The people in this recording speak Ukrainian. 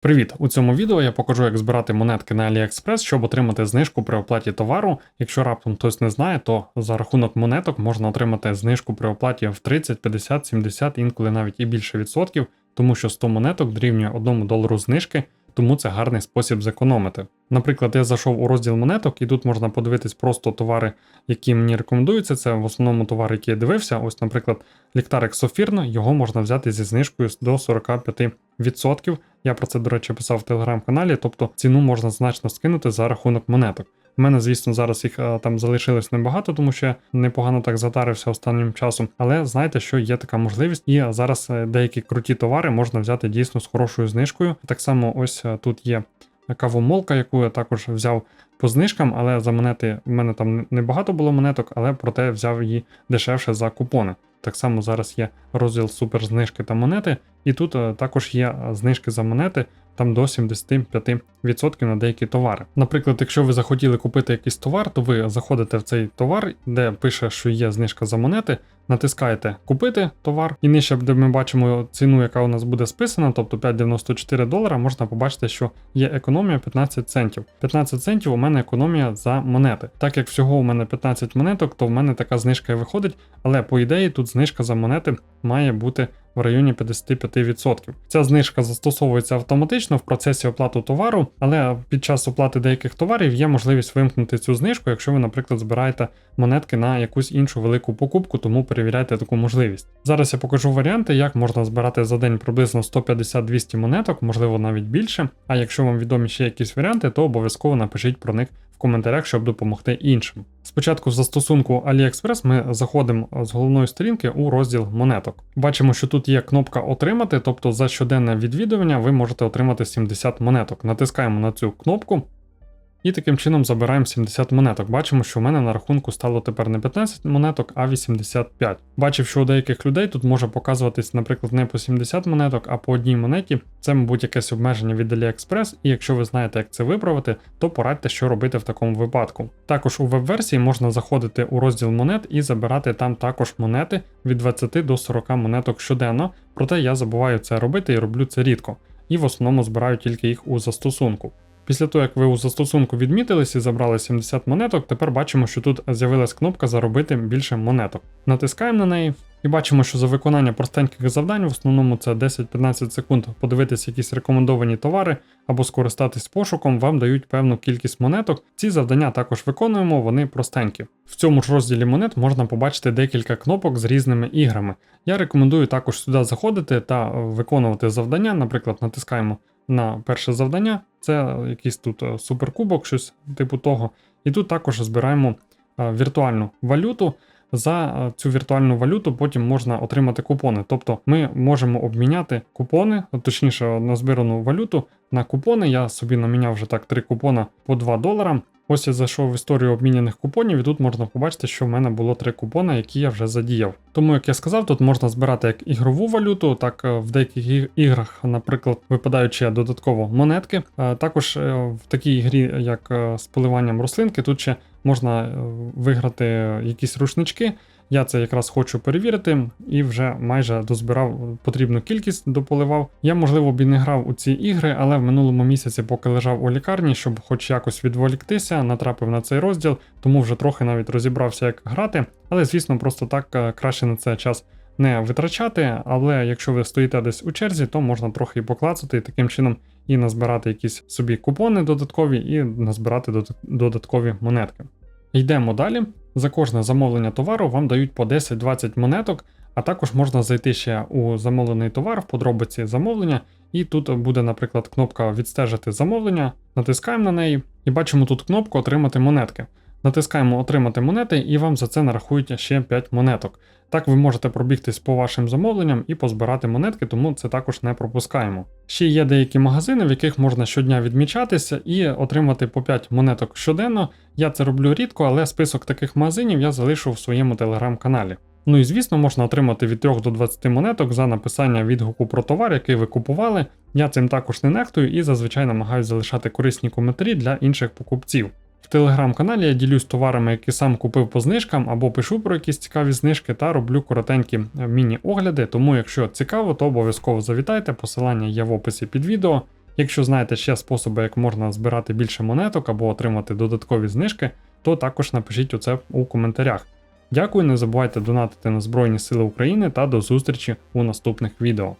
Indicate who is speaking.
Speaker 1: Привіт! У цьому відео я покажу, як збирати монетки на AliExpress, щоб отримати знижку при оплаті товару. Якщо раптом хтось не знає, то за рахунок монеток можна отримати знижку при оплаті в 30, 50, 70, інколи навіть і більше відсотків, тому що 100 монеток дорівнює 1 долару знижки, тому це гарний спосіб зекономити. Наприклад, я зайшов у розділ монеток, і тут можна подивитись просто товари, які мені рекомендуються. Це в основному товари, які я дивився. Ось, наприклад, ліхтарик Софірна, його можна взяти зі знижкою до 45%. Я про це, до речі, писав в телеграм-каналі, тобто ціну можна значно скинути за рахунок монеток. У мене, звісно, зараз їх е, там залишилось небагато, тому що непогано так затарився останнім часом. Але знаєте, що є така можливість, і зараз е, деякі круті товари можна взяти дійсно з хорошою знижкою. Так само, ось е, тут є кавомолка, яку я також взяв по знижкам, але за монети в мене там небагато було монеток, але проте взяв її дешевше за купони. Так само зараз є розділ суперзнижки та монети, і тут е, також є е, знижки за монети там до 75% на деякі товари. Наприклад, якщо ви захотіли купити якийсь товар, то ви заходите в цей товар, де пише, що є знижка за монети, натискаєте Купити товар, і нижче, де ми бачимо ціну, яка у нас буде списана, тобто 5,94 долара, можна побачити, що є економія 15 центів. 15 центів у мене економія за монети. Так як всього у мене 15 монеток, то в мене така знижка і виходить, але по ідеї тут знижка за монети має бути в районі 55%. Ця знижка застосовується автоматично в процесі оплати товару, але під час оплати деяких товарів є можливість вимкнути цю знижку, якщо ви, наприклад, збираєте монетки на якусь іншу велику покупку, тому перевіряйте таку можливість. Зараз я покажу варіанти, як можна збирати за день приблизно 150-200 монеток, можливо навіть більше. А якщо вам відомі ще якісь варіанти, то обов'язково напишіть про них в коментарях, щоб допомогти іншим. Спочатку в застосунку AliExpress ми заходимо з головної сторінки у розділ монеток. Бачимо, що тут є кнопка Отримати, тобто за щоденне відвідування ви можете отримати 70 монеток. Натискаємо на цю кнопку. І таким чином забираємо 70 монеток. Бачимо, що в мене на рахунку стало тепер не 15 монеток, а 85. Бачив, що у деяких людей тут може показуватись, наприклад, не по 70 монеток, а по одній монеті. Це, мабуть, якесь обмеження від AliExpress, і якщо ви знаєте, як це виправити, то порадьте, що робити в такому випадку. Також у веб-версії можна заходити у розділ монет і забирати там також монети від 20 до 40 монеток щоденно, проте я забуваю це робити і роблю це рідко. І в основному збираю тільки їх у застосунку. Після того, як ви у застосунку відмітились і забрали 70 монеток, тепер бачимо, що тут з'явилась кнопка Заробити більше монеток. Натискаємо на неї і бачимо, що за виконання простеньких завдань, в основному це 10-15 секунд, подивитися якісь рекомендовані товари або скористатись пошуком, вам дають певну кількість монеток. Ці завдання також виконуємо, вони простенькі. В цьому ж розділі монет можна побачити декілька кнопок з різними іграми. Я рекомендую також сюди заходити та виконувати завдання, наприклад, натискаємо на перше завдання. Це якийсь тут е, суперкубок, щось типу того. І тут також збираємо е, віртуальну валюту. За е, цю віртуальну валюту потім можна отримати купони. Тобто ми можемо обміняти купони, точніше, назбирану валюту на купони. Я собі наміняв вже так три купона по 2 долара. Ось я зайшов в історію обміняних купонів, і тут можна побачити, що в мене було три купони, які я вже задіяв. Тому, як я сказав, тут можна збирати як ігрову валюту, так е, в деяких іграх, наприклад, випадають ще додатково монетки. Е, також е, в такій грі, як з поливанням рослинки, тут ще можна виграти якісь рушнички. Я це якраз хочу перевірити і вже майже дозбирав потрібну кількість, дополивав. Я, можливо, б і не грав у ці ігри, але в минулому місяці, поки лежав у лікарні, щоб хоч якось відволіктися, натрапив на цей розділ, тому вже трохи навіть розібрався, як грати. Але, звісно, просто так е, краще на це час. Не витрачати, але якщо ви стоїте десь у черзі, то можна трохи і поклацати і таким чином і назбирати якісь собі купони додаткові, і назбирати додаткові монетки. Йдемо далі. За кожне замовлення товару вам дають по 10-20 монеток, а також можна зайти ще у замовлений товар в подробиці замовлення, і тут буде, наприклад, кнопка Відстежити замовлення, натискаємо на неї і бачимо тут кнопку Отримати монетки. Натискаємо Отримати монети, і вам за це нарахують ще 5 монеток. Так ви можете пробігтись по вашим замовленням і позбирати монетки, тому це також не пропускаємо. Ще є деякі магазини, в яких можна щодня відмічатися і отримати по 5 монеток щоденно. Я це роблю рідко, але список таких магазинів я залишу в своєму телеграм-каналі. Ну і звісно, можна отримати від 3 до 20 монеток за написання відгуку про товар, який ви купували. Я цим також не нехтую і зазвичай намагаюся залишати корисні коментарі для інших покупців. В телеграм-каналі я ділюсь товарами, які сам купив по знижкам, або пишу про якісь цікаві знижки та роблю коротенькі міні-огляди. Тому, якщо цікаво, то обов'язково завітайте, посилання є в описі під відео. Якщо знаєте ще способи, як можна збирати більше монеток або отримати додаткові знижки, то також напишіть у це у коментарях. Дякую, не забувайте донатити на Збройні Сили України та до зустрічі у наступних відео.